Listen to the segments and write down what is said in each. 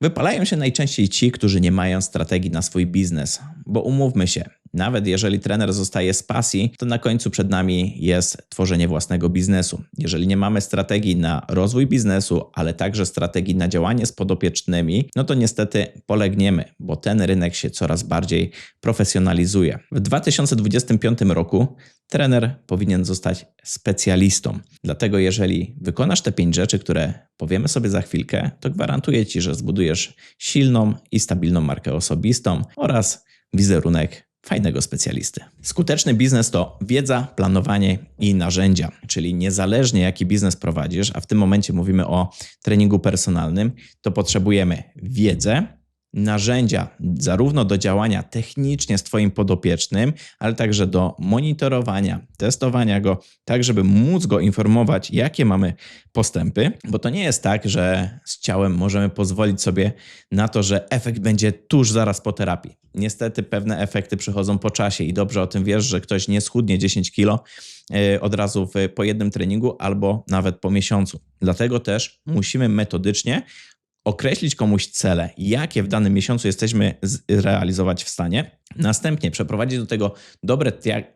Wypalają się najczęściej ci, którzy nie mają strategii na swój biznes, bo umówmy się, nawet jeżeli trener zostaje z pasji, to na końcu przed nami jest tworzenie własnego biznesu. Jeżeli nie mamy strategii na rozwój biznesu, ale także strategii na działanie z podopiecznymi, no to niestety polegniemy, bo ten rynek się coraz bardziej profesjonalizuje. W 2025 roku trener powinien zostać specjalistą. Dlatego jeżeli wykonasz te pięć rzeczy, które powiemy sobie za chwilkę, to gwarantuję Ci, że zbudujesz silną i stabilną markę osobistą oraz wizerunek fajnego specjalisty. Skuteczny biznes to wiedza, planowanie i narzędzia, czyli niezależnie jaki biznes prowadzisz, a w tym momencie mówimy o treningu personalnym, to potrzebujemy wiedzę, narzędzia zarówno do działania technicznie z Twoim podopiecznym, ale także do monitorowania, testowania go, tak żeby móc go informować, jakie mamy postępy, bo to nie jest tak, że z ciałem możemy pozwolić sobie na to, że efekt będzie tuż zaraz po terapii. Niestety pewne efekty przychodzą po czasie i dobrze o tym wiesz, że ktoś nie schudnie 10 kilo e, od razu po jednym treningu albo nawet po miesiącu. Dlatego też musimy metodycznie określić komuś cele, jakie w danym miesiącu jesteśmy zrealizować w stanie, następnie przeprowadzić do tego dobre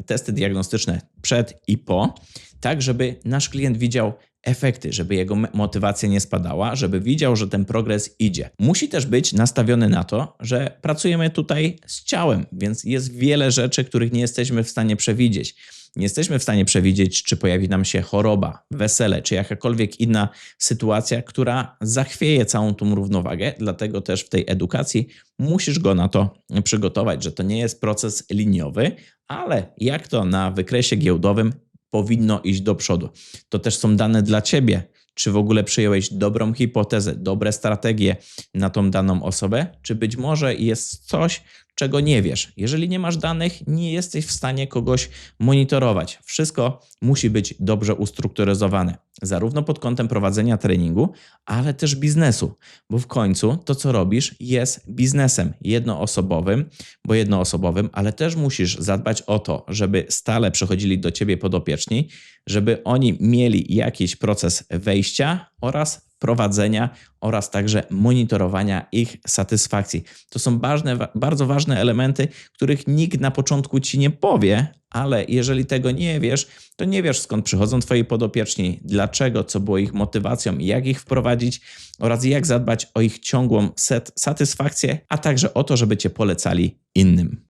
testy diagnostyczne przed i po, tak żeby nasz klient widział efekty, żeby jego motywacja nie spadała, żeby widział, że ten progres idzie. Musi też być nastawiony na to, że pracujemy tutaj z ciałem, więc jest wiele rzeczy, których nie jesteśmy w stanie przewidzieć. Nie jesteśmy w stanie przewidzieć, czy pojawi nam się choroba, wesele, czy jakakolwiek inna sytuacja, która zachwieje całą tą równowagę. Dlatego też w tej edukacji musisz go na to przygotować, że to nie jest proces liniowy, ale jak to na wykresie giełdowym powinno iść do przodu. To też są dane dla ciebie. Czy w ogóle przyjąłeś dobrą hipotezę, dobre strategie na tą daną osobę, czy być może jest coś, czego nie wiesz. Jeżeli nie masz danych, nie jesteś w stanie kogoś monitorować. Wszystko musi być dobrze ustrukturyzowane, zarówno pod kątem prowadzenia treningu, ale też biznesu, bo w końcu to, co robisz, jest biznesem jednoosobowym, bo jednoosobowym, ale też musisz zadbać o to, żeby stale przychodzili do ciebie podopieczni, żeby oni mieli jakiś proces wejścia oraz prowadzenia oraz także monitorowania ich satysfakcji. To są ważne, bardzo ważne elementy, których nikt na początku ci nie powie, ale jeżeli tego nie wiesz, to nie wiesz skąd przychodzą twoi podopieczni, dlaczego, co było ich motywacją, jak ich wprowadzić oraz jak zadbać o ich ciągłą set, satysfakcję, a także o to, żeby cię polecali innym.